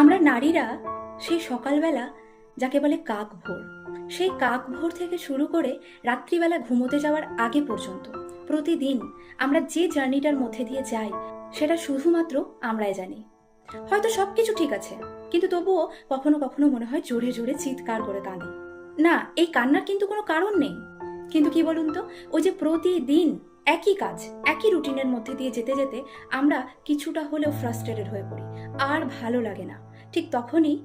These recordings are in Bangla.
আমরা নারীরা সেই সকালবেলা যাকে বলে কাক ভোর সেই কাক ভোর থেকে শুরু করে রাত্রিবেলা ঘুমোতে যাওয়ার আগে পর্যন্ত প্রতিদিন আমরা যে জার্নিটার মধ্যে দিয়ে যাই, সেটা শুধুমাত্র আমরাই জানি। হয়তো সবকিছু ঠিক আছে, কিন্তু তবুও কখনো কখনো মনে হয় জোরে জোরে চিৎকার করে কাঁদি। না, এই কান্নার কিন্তু কোনো কারণ নেই। কিন্তু কি বলুন তো, ওই যে প্রতিদিন একই কাজ, একই রুটিনের মধ্যে দিয়ে যেতে যেতে আমরা কিছুটা হলেও ফ্রাস্ট্রেটেড হয়ে পড়ি, আর ভালো লাগে না। ঠিক তখনই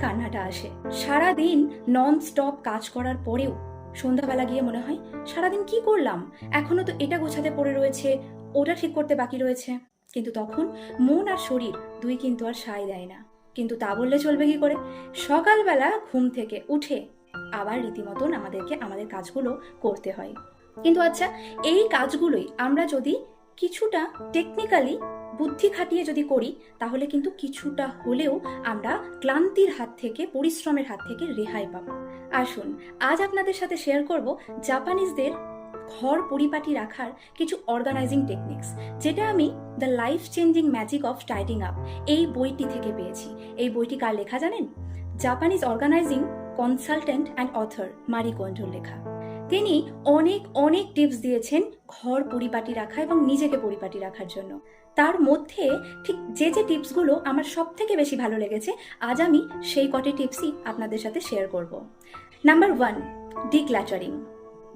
কান্নাটা আসে। সারাদিন নন স্টপ কাজ করার পরেও সন্ধ্যাবেলা গিয়ে মনে হয়, সারাদিন কি করলাম? এখনও তো এটা গোছাতে পড়ে রয়েছে, ওটা ঠিক করতে বাকি রয়েছে। কিন্তু তখন মন আর শরীর দুই কিন্তু আর সায় দেয় না। কিন্তু তা বললে চলবে কি করে? সকালবেলা ঘুম থেকে উঠে আবার রীতিমতন আমাদেরকে আমাদের কাজগুলো করতে হয়। কিন্তু আচ্ছা এই কাজগুলোই আমরা যদি কিছুটা টেকনিক্যালি বুদ্ধি খাটিয়ে যদি করি, তাহলে কিন্তু কিছুটা হলেও আমরা ক্লান্তির হাত থেকে, পরিশ্রমের হাত থেকে রেহাই পাবো। আসুন, আজ আপনাদের সাথে শেয়ার করব জাপানিজদের ঘর পরিপাটি রাখার কিছু অর্গানাইজিং টেকনিক্স যেটা আমি the life changing magic of tidying up এই বইটি থেকে পেয়েছি। এই বইটি কার লেখা জানেন? Japanese organising consultant and author Marie কোন্ডোর লেখা। তিনি অনেক অনেক টিপস দিয়েছেন ঘর পরিপাটি রাখা এবং নিজেকে পরিপাটি রাখার জন্য। তার মধ্যে ঠিক যে যে টিপসগুলো আমার সব থেকে বেশি ভালো লেগেছে, আজ আমি সেই কটি টিপসই আপনাদের সাথে শেয়ার করব। নাম্বার ওয়ান ডিক্ল্যাটারিং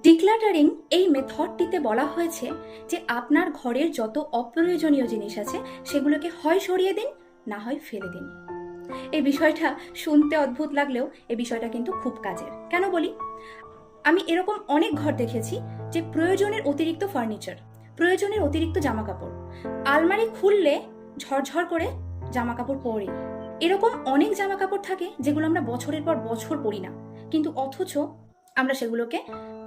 ডিক্লাটারিং এই মেথডটিতে বলা হয়েছে যে আপনার ঘরের যত অপ্রয়োজনীয় জিনিস আছে, সেগুলোকে হয় সরিয়ে দিন, না হয় ফেলে দিন। এই বিষয়টা শুনতে অদ্ভুত লাগলেও এই বিষয়টা কিন্তু খুব কাজের। কেন বলি? আমি এরকম অনেক ঘর দেখেছি যে প্রয়োজনের অতিরিক্ত ফার্নিচার প্রয়োজনের অতিরিক্ত জামা কাপড় আলমারি খুললে ঝরঝর করে জামা কাপড় পরে। এরকম অনেক জামা কাপড় থাকে যেগুলো আমরা বছরের পর বছর পরি না। কিন্তু অথচ আমরা সেগুলোকে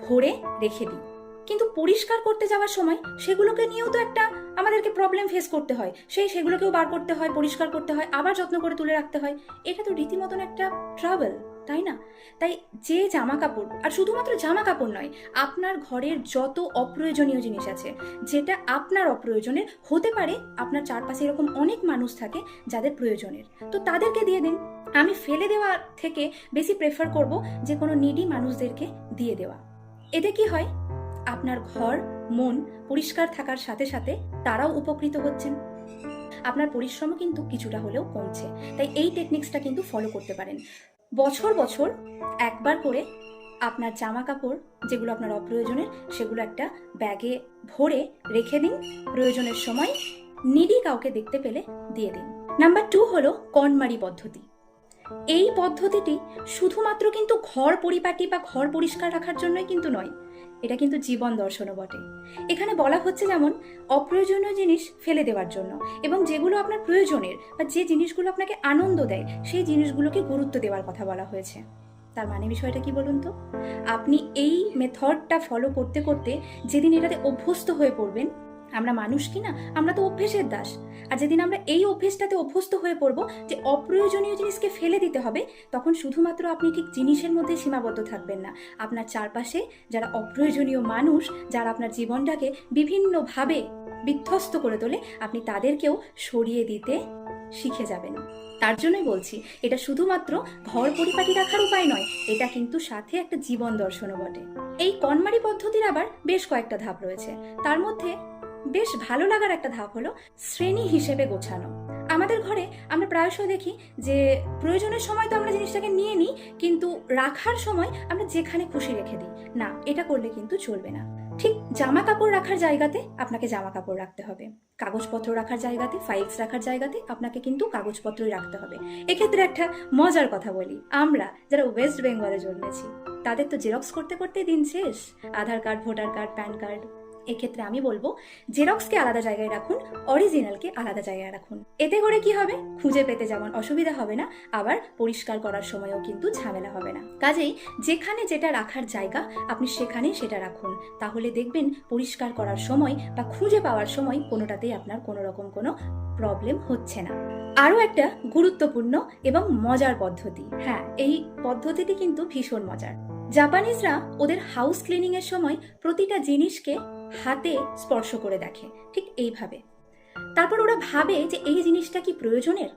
ভরে রেখে দিই। কিন্তু পরিষ্কার করতে যাওয়ার সময় সেগুলোকে নিয়েও তো একটা আমাদেরকে প্রবলেম ফেস করতে হয়। সেই সেগুলোকেও বার করতে হয়, পরিষ্কার করতে হয়, আবার যত্ন করে তুলে রাখতে হয়। এটা তো রীতিমতন একটা ট্রাভেল তাই না? তাই যে জামা কাপড় আর শুধুমাত্র জামা কাপড় নয়, আপনার ঘরের যত অপ্রয়োজনীয় জিনিস আছে, যেটা আপনার অপ্রয়োজনের হতে পারে আপনার চারপাশে এরকম অনেক মানুষ থাকে যাদের প্রয়োজনের। তো তাদেরকে দিয়ে দিন। আমি ফেলে দেওয়া থেকে বেশি প্রেফার করব যে কোনো নিডি মানুষদেরকে দিয়ে দেওয়া। এতে কি হয়? আপনার ঘর, মন পরিষ্কার থাকার সাথে সাথে তারাও উপকৃত হচ্ছেন। আপনার পরিশ্রমও কিন্তু কিছুটা হলেও কমছে। তাই এই টেকনিক্সটা কিন্তু ফলো করতে পারেন। বছর বছর একবার করে আপনার জামা কাপড় যেগুলো আপনার অপ্রয়োজনের, সেগুলো একটা ব্যাগে ভরে রেখে দিন। প্রয়োজনের সময় নিডি কাউকে দেখতে পেলে দিয়ে দিন। নাম্বার টু হলো কনমারি পদ্ধতি। এই পদ্ধতিটি শুধুমাত্র কিন্তু ঘর পরিপাটি বা ঘর পরিষ্কার রাখার জন্যই কিন্তু নয় এটা কিন্তু জীবন দর্শনও বটে। এখানে বলা হচ্ছে যেমন, অপ্রয়োজনীয় জিনিস ফেলে দেওয়ার জন্য এবং যেগুলো আপনার প্রয়োজনের বা যে জিনিসগুলো আপনাকে আনন্দ দেয়, সেই জিনিসগুলোকে গুরুত্ব দেওয়ার কথা বলা হয়েছে। তার মানে বিষয়টা কি বলুন তো? আপনি এই মেথডটা ফলো করতে করতে যেদিন এটাতে অভ্যস্ত হয়ে পড়বেন আমরা মানুষ কি না? আমরা তো অভ্যেসের দাস। আর যেদিন আমরা এই অভ্যেসটাতে অভ্যস্ত হয়ে পড়ব যে অপ্রয়োজনীয় জিনিসকে ফেলে দিতে হবে, তখন শুধুমাত্র আপনি ঠিক জিনিসের মধ্যে সীমাবদ্ধ থাকবেন না। আপনার চারপাশে যারা অপ্রয়োজনীয় মানুষ, যারা আপনার জীবনটাকে বিভিন্নভাবে বিধ্বস্ত করে তোলে, আপনি তাদেরকেও সরিয়ে দিতে শিখে যাবেন। তার জন্যই বলছি, এটা শুধুমাত্র ঘর পরিপাটি রাখার উপায় নয়, এটা কিন্তু সাথে একটা জীবন দর্শনও বটে। এই কনমারি পদ্ধতির আবার বেশ কয়েকটা ধাপ রয়েছে। তার মধ্যে বেশ ভালো লাগার একটা ধাপ হলো শ্রেণি হিসেবে গোছানো। আমাদের ঘরে আমরা প্রায়শই দেখি যে প্রয়োজনের সময় তো আমরা জিনিসটাকে নিয়ে নিই, কিন্তু রাখার সময় আমরা যেখানে খুশি রেখে দিই। না, এটা করলে কিন্তু চলবে না। ঠিক জামা কাপড় রাখার জায়গাতে আপনাকে জামা কাপড় রাখতে হবে। কাগজপত্র রাখার জায়গাতে ফাইলস রাখার জায়গাতে আপনাকে কিন্তু কাগজপত্রই রাখতে হবে। এক্ষেত্রে একটা মজার কথা বলি। আমরা যারা ওয়েস্ট বেঙ্গলে জন্মেছি, তাদের তো জেরক্স করতে করতে দিন শেষ। Aadhaar card voter card PAN card এক্ষেত্রে আমি বলব জেরক্সকে আলাদা জায়গায় রাখুন অরিজিনালকে আলাদা জায়গায় রাখুন। এতে করে কি হবে? খুঁজে পেতে যেমন অসুবিধা হবে না, আবার পরিষ্কার করার সময়ও কিন্তু ঝামেলা হবে না। কাজেই যেখানে যেটা রাখার জায়গা, আপনি সেখানেই সেটা রাখুন। তাহলে দেখবেন পরিষ্কার করার সময় বা খুঁজে পাওয়ার সময় কোনোটাতেই আপনার কোনো রকম কোনো প্রবলেম হচ্ছে না। আরও একটা গুরুত্বপূর্ণ এবং মজার পদ্ধতি। হ্যাঁ এই পদ্ধতিটি কিন্তু ভীষণ মজার। জাপানিজরা ওদের হাউস ক্লিনিং এর সময় প্রতিটা জিনিসকে হাতে স্পর্শ করে দেখে, ঠিক এইভাবে। তারপর ওরা ভাবে যে এই জিনিসটা কি প্রয়োজনের?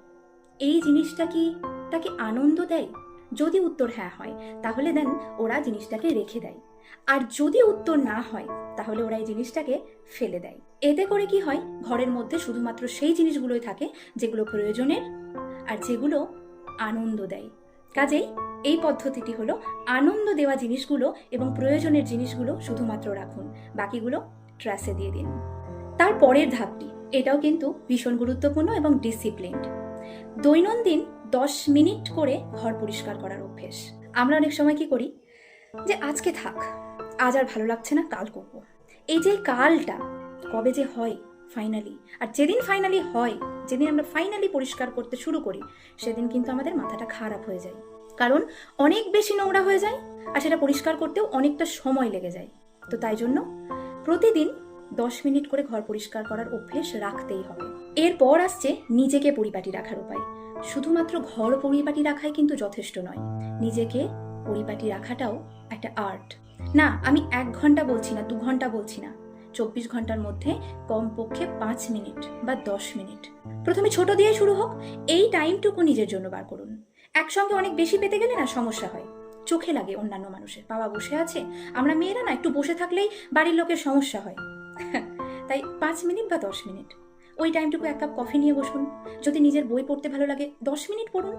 এই জিনিসটা কি তাকে আনন্দ দেয়? যদি উত্তর হ্যাঁ হয়, তাহলে দেন ওরা জিনিসটাকে রেখে দেয়। আর যদি উত্তর না হয়, তাহলে ওরা এই জিনিসটাকে ফেলে দেয়। এতে করে কি হয়, ঘরের মধ্যে শুধুমাত্র সেই জিনিসগুলোই থাকে যেগুলো প্রয়োজনের আর যেগুলো আনন্দ দেয়। কাজেই এই পদ্ধতিটি হলো আনন্দ দেওয়া জিনিসগুলো এবং প্রয়োজনের জিনিসগুলো শুধুমাত্র রাখুন, বাকিগুলো ট্রাসে দিয়ে দিন। তার পরের ধাপটি, এটাও কিন্তু ভীষণ গুরুত্বপূর্ণ এবং ডিসিপ্লিনড দৈনন্দিন দশ মিনিট করে ঘর পরিষ্কার করার অভ্যেস। আমরা অনেক সময় কি করি? যে আজকে থাক, আজ আর ভালো লাগছে না, কাল করব। এই যে কালটা, কবে যে হয় ফাইনালি আর যেদিন ফাইনালি হয়, যেদিন আমরা ফাইনালি পরিষ্কার করতে শুরু করি, সেদিন কিন্তু আমাদের মাথাটা খারাপ হয়ে যায়। কারণ অনেক বেশি নোংরা হয়ে যায় আর সেটা পরিষ্কার করতেও অনেকটা সময় লেগে যায়। তো তাই জন্য প্রতিদিন দশ মিনিট করে ঘর পরিষ্কার করার অভ্যেস রাখতেই হবে। এরপর আসছে নিজেকে পরিপাটি রাখার উপায়। শুধুমাত্র ঘর পরিপাটি রাখাই কিন্তু যথেষ্ট নয়। নিজেকে পরিপাটি রাখাটাও একটা আর্ট না, আমি এক ঘণ্টা বলছি না, দু ঘণ্টা বলছি না। চব্বিশ ঘণ্টার মধ্যে কমপক্ষে পাঁচ মিনিট বা দশ মিনিট। প্রথমে ছোট দিয়ে শুরু হোক, এই টাইমটুকু নিজের জন্য বার করুন। একসঙ্গে অনেক বেশি পেতে গেলে না সমস্যা হয়। চোখে লাগে অন্যান্য মানুষের। বাবা বসে আছে, আমরা মেয়েরা না একটু বসে থাকলেই বাড়ির লোকের সমস্যা হয়। তাই পাঁচ মিনিট বা দশ মিনিট। ওই টাইমটুকু এক কাপ কফি নিয়ে বসুন। যদি নিজের বই পড়তে ভালো লাগে, দশ মিনিট পড়ুন।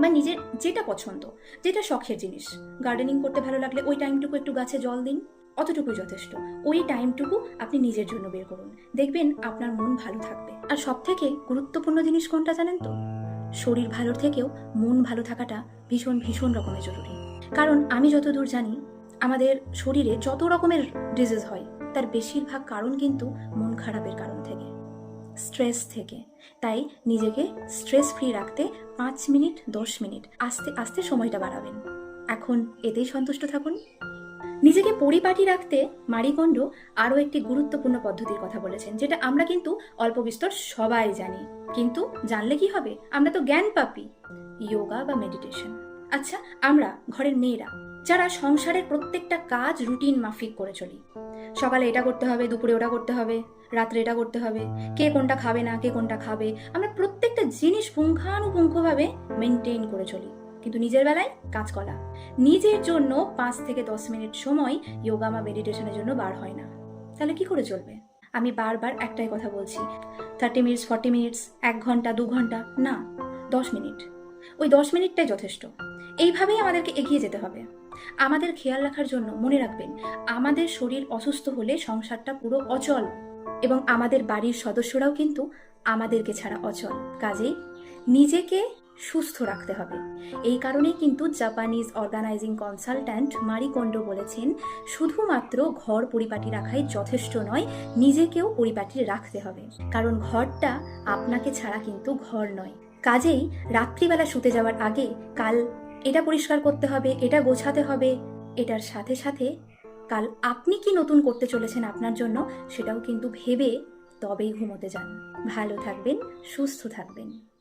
বা নিজের যেটা পছন্দ, যেটা শখের জিনিস। গার্ডেনিং করতে ভালো লাগলে ওই টাইমটুকু একটু গাছে জল দিন। অতটুকু যথেষ্ট। ওই টাইমটুকু আপনি নিজের জন্য বের করুন। দেখবেন আপনার মন ভালো থাকবে। আর সব থেকে গুরুত্বপূর্ণ জিনিস কোনটা জানেন তো? শরীর ভালো থেকেও মন ভালো থাকাটা ভীষণ ভীষণ রকমের জরুরি। কারণ আমি যতদূর জানি, আমাদের শরীরে যত রকমের ডিজিজ হয়, তার বেশিরভাগ কারণ কিন্তু মন খারাপের কারণ থেকে স্ট্রেস থেকে। তাই নিজেকে স্ট্রেস ফ্রি রাখতে পাঁচ মিনিট, দশ মিনিট, আস্তে আস্তে সময়টা বাড়াবেন। এখন এতেই সন্তুষ্ট থাকুন। নিজেকে পরিপাটি রাখতে মারিকণ্ড আরও একটি গুরুত্বপূর্ণ পদ্ধতির কথা বলেছেন, যেটা আমরা কিন্তু অল্প বিস্তর সবাই জানি। কিন্তু জানলে কি হবে? আমরা তো জ্ঞান পাপি। যোগা বা মেডিটেশন। আচ্ছা আমরা ঘরের মেয়েরা, যারা সংসারের প্রত্যেকটা কাজ রুটিন মাফিক করে চলি। সকালে এটা করতে হবে, দুপুরে ওটা করতে হবে, রাত্রে এটা করতে হবে, কে কোনটা খাবে না, কে কোনটা খাবে, আমরা প্রত্যেকটা জিনিস পুঙ্খানুপুঙ্খভাবে মেনটেন করে চলি। কিন্তু নিজের বেলায় কাজ করা। নিজের জন্য পাঁচ থেকে দশ মিনিট সময় যোগা বা মেডিটেশনের জন্য বার হয় না। তাহলে কি করে চলবে? আমি বারবার একটাই কথা বলছি থার্টি মিনিটস ফর্টি মিনিটস এক ঘণ্টা, দু ঘণ্টা, না, দশ মিনিট। ওই দশ মিনিটটাই যথেষ্ট। এইভাবেই আমাদেরকে এগিয়ে যেতে হবে। আমাদের খেয়াল রাখার জন্য মনে রাখবেন, আমাদের শরীর অসুস্থ হলে সংসারটা পুরো অচল এবং আমাদের বাড়ির সদস্যরাও কিন্তু আমাদেরকে ছাড়া অচল। কাজেই নিজেকে সুস্থ রাখতে হবে। এই কারণেই কিন্তু Japanese organising consultant Marie Kondo বলেছেন, শুধুমাত্র ঘর পরিপাটি রাখাই যথেষ্ট নয়, নিজেকেও পরিপাটি রাখতে হবে। কারণ ঘরটা আপনাকে ছাড়া কিন্তু ঘর নয়। কাজেই রাত্রিবেলা শুতে যাওয়ার আগে কাল এটা পরিষ্কার করতে হবে, এটা গোছাতে হবে, এটার সাথে সাথে কাল আপনি কি নতুন করতে চলেছেন আপনার জন্য সেটাও কিন্তু ভেবে তবেই ঘুমোতে যান। ভালো থাকবেন সুস্থ থাকবেন।